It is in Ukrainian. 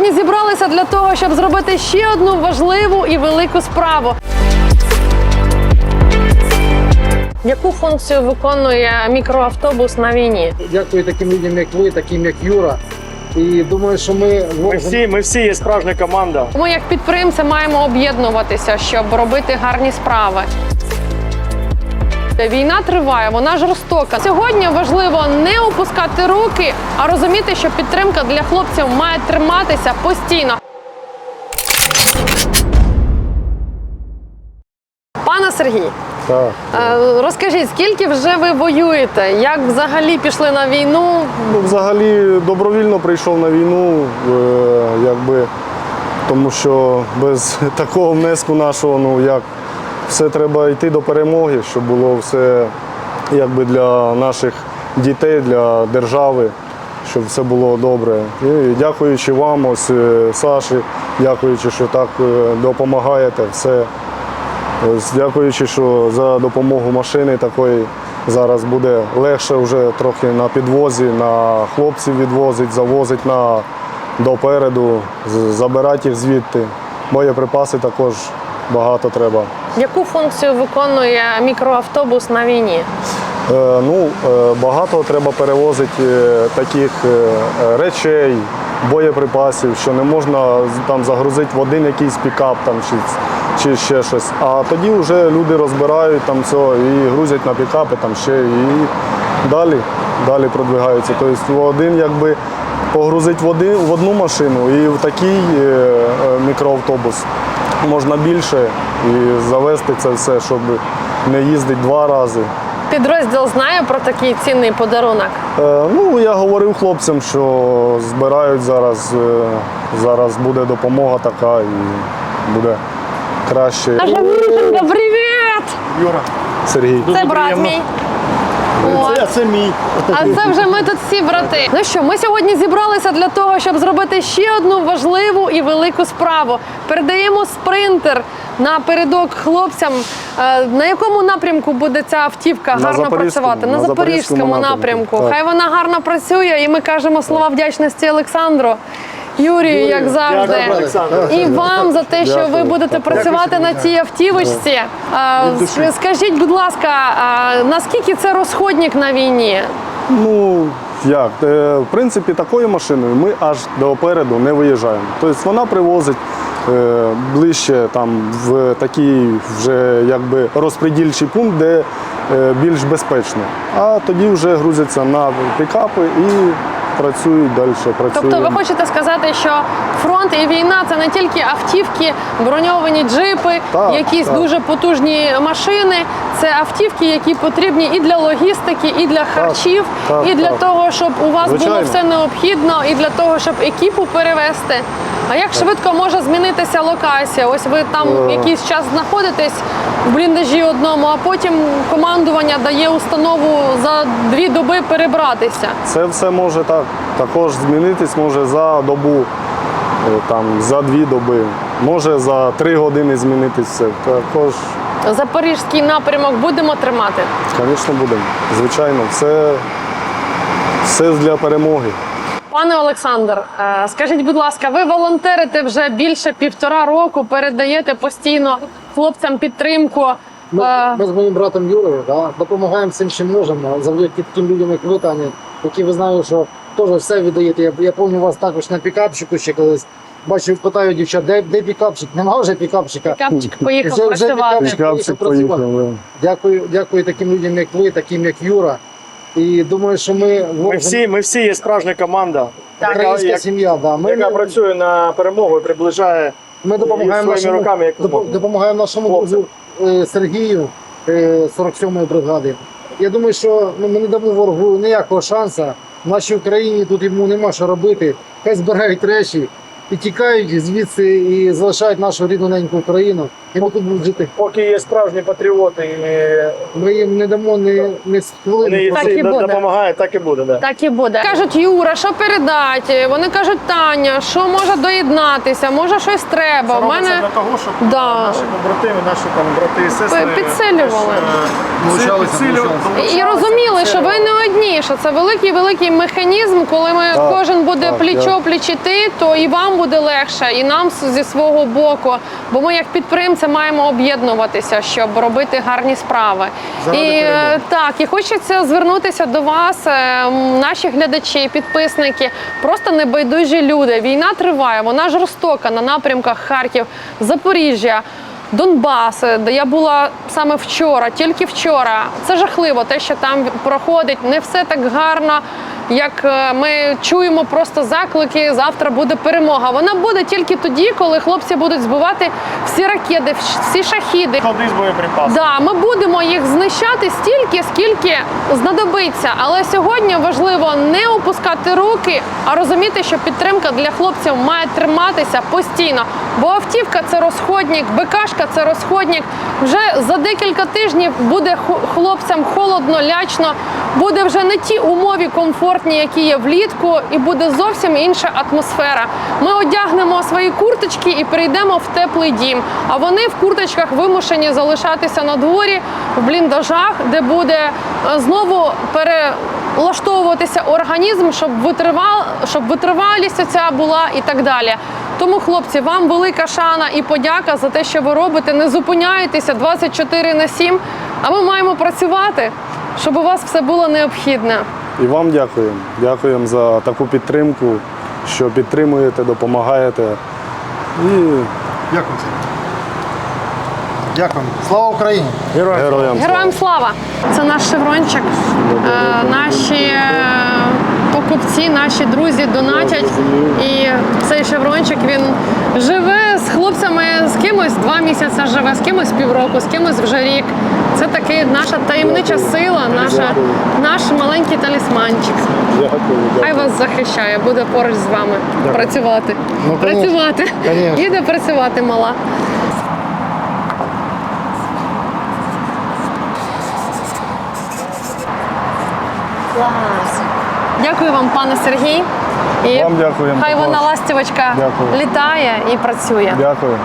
сьогодні зібралися для того, щоб зробити ще одну важливу і велику справу. Яку функцію виконує мікроавтобус на війні? Дякую таким людям, як ви, таким як Юра. І думаю, що ми Ми всі, ми всі є справжня команда. Ми, як підприємці, маємо об'єднуватися, щоб робити гарні справи. Війна триває, вона жорстока. Сьогодні важливо не опускати руки, а розуміти, що підтримка для хлопців має триматися постійно. Пане Сергій, Так. е, розкажіть, скільки вже ви воюєте? Як взагалі пішли на війну? Ну, взагалі добровільно прийшов на війну, е, якби, тому що без такого внеску нашого, ну як все треба йти до перемоги, щоб було все якби для наших дітей, для держави, щоб все було добре. І дякуючи вам, ось е, Саші, дякуючи, що так е, допомагаєте, все. Ось, дякуючи, що за допомогу машини такої зараз буде легше вже трохи на підвозі, на хлопців відвозить, завозить на допереду, забирати їх звідти. Боєприпаси також багато треба. Яку функцію виконує мікроавтобус на війні? Е, ну, е, багато треба перевозити е, таких речей, боєприпасів, що не можна там загрузити в один якийсь пікап там, чи, чи ще щось. А тоді вже люди розбирають там все і грузять на пікапи там ще і далі, далі продвигаються. Тобто один якби погрузити в, один, в одну машину і в такий мікроавтобус можна більше і завести це все, щоб не їздити два рази. Підрозділ знає про такий цінний подарунок. Е, Ну, я говорив хлопцям, що збирають зараз, е, зараз буде допомога така і буде краще. Наша привіт! Юра. Сергій. Це брат мій. О, Це, це мій. а це вже ми тут всі брати. Ну що, ми сьогодні зібралися для того, щоб зробити ще одну важливу і велику справу. Передаємо спринтер на передок хлопцям. Е, На якому напрямку буде ця автівка На гарно Запорізькому, працювати? На, на запорізькому Запорізькому напрямку. напрямку, так. Хай вона гарно працює, і ми кажемо слова вдячності Олександру. Юрію, як завжди, і вам за те, що ви будете працювати на цій автівочці. Скажіть, будь ласка, наскільки це розходник на війні? Ну, як? Е, В принципі, такою машиною ми аж до опереду не виїжджаємо. Тобто вона привозить е, ближче там, в такий вже якби розпредільчий пункт, де е, більш безпечно. А тоді вже грузяться на пікапи і працюють далі. Працюють. Тобто, ви хочете сказати, що фронт і війна це не тільки автівки, броньовані джипи, Так, якісь так. дуже потужні машини. Це автівки, які потрібні і для логістики, і для харчів, так, і для так. того, щоб у вас було все необхідно, і для того, щоб екіпу перевезти. А як швидко може змінитися локація? Ось ви там Е. якийсь час знаходитесь в бліндажі одному, а потім командування дає установу за дві доби перебратися. Це все може так. Також змінитись може за добу, е, там, за дві доби, може за три години змінитись все. Також, Запорізький напрямок будемо тримати. звісно, будемо. Звичайно, все, все для перемоги. Пане Олександр, е, скажіть, будь ласка, ви волонтерите вже більше півтора року, передаєте постійно хлопцям підтримку. Ми, Е, ми з моїм братом Юрою да, допомагаємо всім, чим можемо. Завдяки таким людям, як ви, Таня, які ви знаєте, що теж все віддаєте. Я, я пам'ятаю вас також на пікапчику ще колись. Бачив, питаю дівчат, де, де пікапчик? Нема вже пікапчика. Капчик поїхав Вже- вже пікапчик. Пікапчик працювати. поїхав. Дякую, дякую таким людям, як ви, таким як Юра. І думаю, що ми, Ми всі, ми всі є справжня команда, яка, українська як- сім'я. Да. Ми, яка працює на перемогу і приближає ми допомагаємо своїми нашому, руками, як доп- зможемо. допомагаємо нашому Хлопцям. друзу е, Сергію е, 47-ї бригади. Я думаю, що ну, ми не дамо ворогу ніякого шансу. В нашій Україні тут йому нема що робити. Хай збирають речі і тікають звідси і залишають нашу рідну неньку Україну. І ми тут будемо жити. Поки є справжні патріоти, і Ми їм не дамо не, не з вони хвилини. Так всі і буде. допомагають, так і буде. Да. Так і буде. Кажуть, Юра, що передати? Вони кажуть, Таня, що може доєднатися, може щось треба. У Робиться мене для того, щоб Да. наші побратими, наші там брати і сестри підсилювали. Долучалися, долучалися. І розуміли, що ви не одні, що це великий великий механізм. Коли ми Так, кожен буде плічо пліч іти, то і вам буде легше, і нам з- зі свого боку. Бо ми, як підприємці, маємо об'єднуватися, щоб робити гарні справи. Заради і е, перемоги. так, і хочеться звернутися до вас, е, наші глядачі, підписники, просто небайдужі люди. Війна триває, вона жорстока на напрямках Харків, Запоріжжя. Донбас, е, де я була саме вчора, тільки вчора. Це жахливо, те, що там проходить. Не все так гарно, як е, ми чуємо просто заклики. Завтра буде перемога. Вона буде тільки тоді, коли хлопці будуть збивати всі ракети, всі шахіди. Ходи з боєприпасом. Да, ми будемо їх знищати стільки, скільки знадобиться. Але сьогодні важливо не опускати руки, а розуміти, що підтримка для хлопців має триматися постійно. Бо автівка це розходник, БКшка це розходник. Вже за декілька тижнів буде хлопцям холодно, лячно, буде вже не ті умови комфортні, які є влітку, і буде зовсім інша атмосфера. Ми одягнемо свої курточки і перейдемо в теплий дім. А вони в курточках вимушені залишатися на дворі в бліндажах, де буде е, знову перелаштовуватися організм, щоб витривал, щоб витривалість ця була і так далі. Тому, хлопці, вам велика шана і подяка за те, що ви робите. Не зупиняєтеся 24 на 7, а ми маємо працювати, щоб у вас все було необхідне. І вам дякуємо. Дякуємо за таку підтримку, що підтримуєте, допомагаєте. І Дякую. Дякую. Слава Україні! героям слава. Героям слава! Це наш шеврончик. Е, наші е, покупці, наші друзі донатять. І цей шеврончик він живе з хлопцями, з кимось два місяці живе, з кимось півроку, з кимось вже рік. Це таки наша таємнича сила, наша, наш маленький талісманчик. Хай вас захищає, буде поруч з вами працювати. Ну, працювати. Їде працювати мала. Клас. Дякую вам, пане Сергій. І Вам дякуємо Хай вона ластівочка Дякую. літає і працює. Дякую.